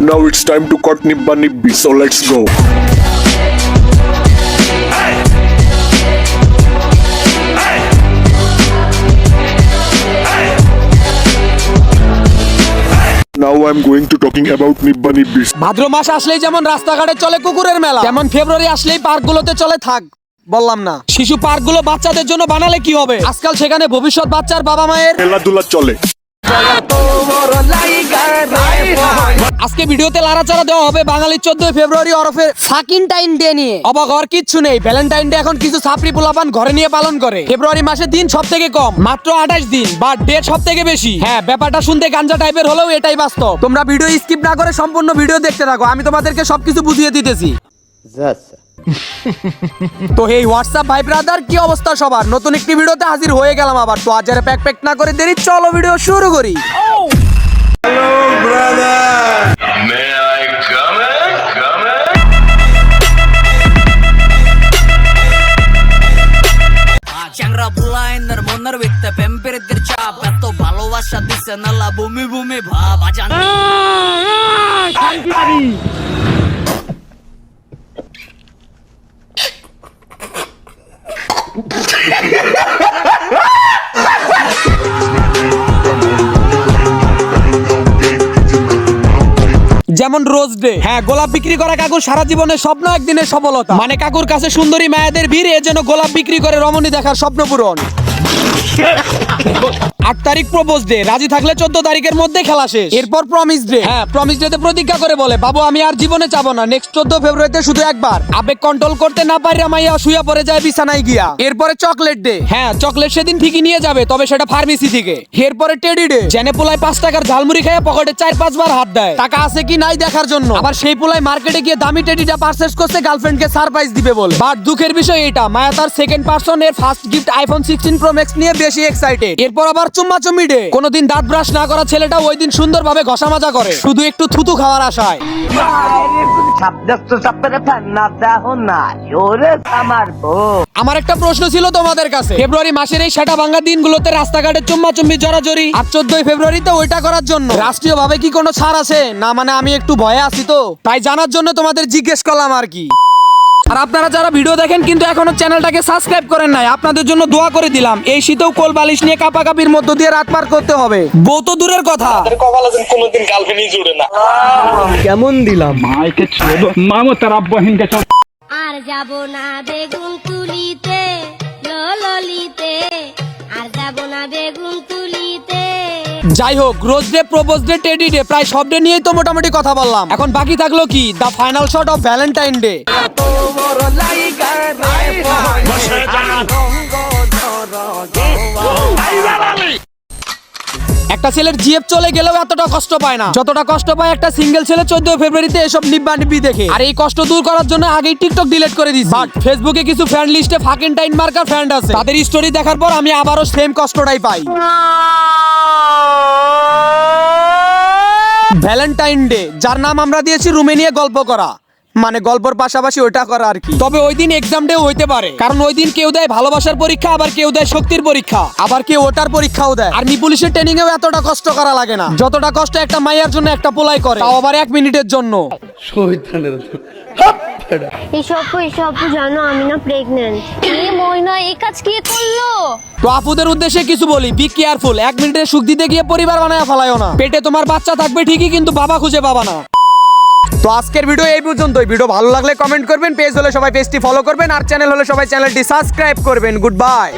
Now it's time to cut Nibba Nibbi, so let's go. Now I'm going to talking about Nibba Nibbi. ভাদ্র মাস আসলেই যেমন রাস্তাঘাটে চলে কুকুরের মেলা যেমন ফেব্রুয়ারি আসলেই পার্কগুলোতে চলে থাক বললাম না শিশু পার্কগুলো বাচ্চাদের জন্য বানালে কি হবে আজকাল সেখানে ভবিষ্যৎ বাচ্চার বাবা মায়ের খেলাধুলা চলে আজকে ভিডিওতে লাড়াচাড়া দেওয়া হবে বাঙালির চোদ্দই ফেব্রুয়ারি ওরফে সাকিনটাইন ডে নিয়ে। অবাক হওয়ার কিচ্ছু নেই। ভ্যালেন্টাইন ডে এখন কিছু ছাপড়ি পোলাপান ঘরে নিয়ে পালন করে। ফেব্রুয়ারি মাসের দিন সব থেকে কম। মাত্র আঠাশ দিন বা ডেট সব থেকে বেশি। হ্যাঁ ব্যাপারটা শুনতে গাঞ্জা টাইপের হলেও এটাই বাস্তব। তোমরা ভিডিও স্কিপ না করে সম্পূর্ণ ভিডিও দেখতে থাকো। আমি তোমাদেরকে সবকিছু বুঝিয়ে দিতেছি। তো এই হোয়াটসঅ্যাপ ভাই ব্রাদার কি অবস্থা সবার? নতুন একটি ভিডিওতে হাজির হয়ে গেলাম আবার। তো আজ আর প্যাক প্যাক না করে দেরি চলো ভিডিও শুরু করি। In? Come বুলাইনের মনের ভিত্তে প্রেমপ্রীতির চাপ। এত ভালোবাসা দিছে নালা ভূমি ভূমি ভাব। আজান যেমন রোজ ডে। হ্যাঁ গোলাপ বিক্রি করা কাকুর সারা জীবনের স্বপ্ন একদিনের সফলতা। মানে কাকুর কাছে সুন্দরী মায়েদের ভিড় জন্য গোলাপ বিক্রি করে রমণী দেখার স্বপ্ন পূরণ। আট তারিখ প্রপোজ ডে রাজি থাকলে চোদ্দ তারিখের মধ্যে খেলা শেষ। এরপর প্রমিস ডে হ্যাঁ প্রমিস ডে তে প্রতিজ্ঞা করে বলে বাবু আমি আর জীবনে চাবো না নেক্সট চোদ্দ ফেব্রুয়ারিতে শুধু একবার। আবেগ কন্ট্রোল করতে না পারি মাইয়া শুয়ে পড়ে যায় বিছানায় গিয়া। এরপরে চকলেট ডে হ্যাঁ চকলেট সেদিন ঠিকই নিয়ে যাবে তবে সেটা ফার্মেসি থেকে। এরপরে টেডি ডে জেনে পোলায় পাঁচ টাকার ঝালমুড়ি খেয়ে পকেটে চার পাঁচবার হাত দেয়। টাকা আছে কি নাই দেখার জন্য। আবার সেই পোলায় মার্কেটে গিয়ে দামি টেডিটা পারচেস করছে গার্লফ্রেন্ডকে সারপ্রাইজ দিবে বলে। বাট দুঃখের বিষয় এটা মায়া তার সেকেন্ড পার্সন এর first gift iPhone sixteen pro max নিয়ে বেশি এক্সাইটেড এরপর আবার চুম্মা চুম্মি ডে কোনোদিন দাঁত ব্রাশ না করা ছেলেটা ওই দিন সুন্দরভাবে ঘষা মাজা করে। শুধু একটু থুতু খাওয়ার আশায়। আমার একটা প্রশ্ন ছিল তোমাদের কাছে। ফেব্রুয়ারি মাসের এই সেটা ভাঙ্গা দিনগুলোতে রাস্তাঘাটে চুম্মা চুম্বি জড়াজড়ি আর চোদ্দই ফেব্রুয়ারিতে ওইটা করার জন্য। রাষ্ট্রীয় ভাবে কি কোনো ছাড় আছে? না মানে আমি একটু ভয়ে আছি তো। তাই জানার জন্য তোমাদের জিজ্ঞেস করলাম আর কি। আর আপনারা যারা ভিডিও দেখেন কিন্তু এখনও চ্যানেলটাকে সাবস্ক্রাইব করেন নাই আপনাদের জন্য দোয়া করে দিলাম। এই শীতেও কোল বালিশ নিয়ে কাপাকাপির মধ্য দিয়ে রাত পার করতে হবে। বউ তো দূরের কথা। কেমন দিলাম? মাইকে মামো তার আব্বাহিনকে আর যাব না বেগুন তুলিতে ললিতে আর যাব না বেগুন তুলিতে যাই হোক, rose day propose day, teddy day, প্রায় সব ডে নিয়েই তো মোটামুটি কথা বললাম। এখন বাকি থাকল কি? The final shot of Valentine day একটা ছেলের জিএফ চলে গেলেও এতটা কষ্ট পায় না। যতটা কষ্ট পায় একটা সিঙ্গেল ছেলে চোদ্দ ফেব্রুয়ারিতে এসব নিব্বা নিব্বি দেখে। আর এই কষ্ট দূর করার জন্য আগেই টিকটক ডিলিট করে দিচ্ছি বাট ফেসবুকে কিছু ফ্রেন্ড লিস্টে ফাকিং টাইম মার্কার ফ্রেন্ড আছে। তাদের স্টোরি দেখার পর আমি আবারও সেম কষ্টটাই পাই। ভ্যালেন্টাইন ডে, যার নাম আমরা দিয়েছি রুমেনিয়া গল্প করা। মানে গল্পর পাশাপাশি ওইটা করা আর কি। তবে ওই দিন এক্সাম ডে হইতে পারে। কারণ ওই দিন কেউ দেয় ভালোবাসার পরীক্ষা, আবার কেউ দেয় শক্তির পরীক্ষা। আবার কেউ ওটার পরীক্ষাও দেয়। আর্মি পুলিশের ট্রেনিং এও এতটা কষ্ট করা লাগে না। যতটা কষ্ট একটা মাইয়ার জন্য একটা পোলাই করে, তাও আবার এক মিনিটের জন্য। এসব এসব জানো আমি না প্রেগনেন্ট এই মইনা এই কাজ কি করল? তো আপুদের উদ্দেশ্যে কিছু বলি বি কেয়ারফুল এক মিনিটের সুখ দিতে গিয়ে পরিবার বানায় ফেলায়ও না। পেটে তোমার বাচ্চা থাকবে ঠিকই কিন্তু বাবা খুঁজে পাবা না। তো আজকের ভিডিও এই পর্যন্তই। ভিডিও ভালো লাগলে কমেন্ট করবেন পেজ হলে সবাই পেজটি ফলো করবেন আর চ্যানেল হলে সবাই চ্যানেলটি সাবস্ক্রাইব করবেন। Good bye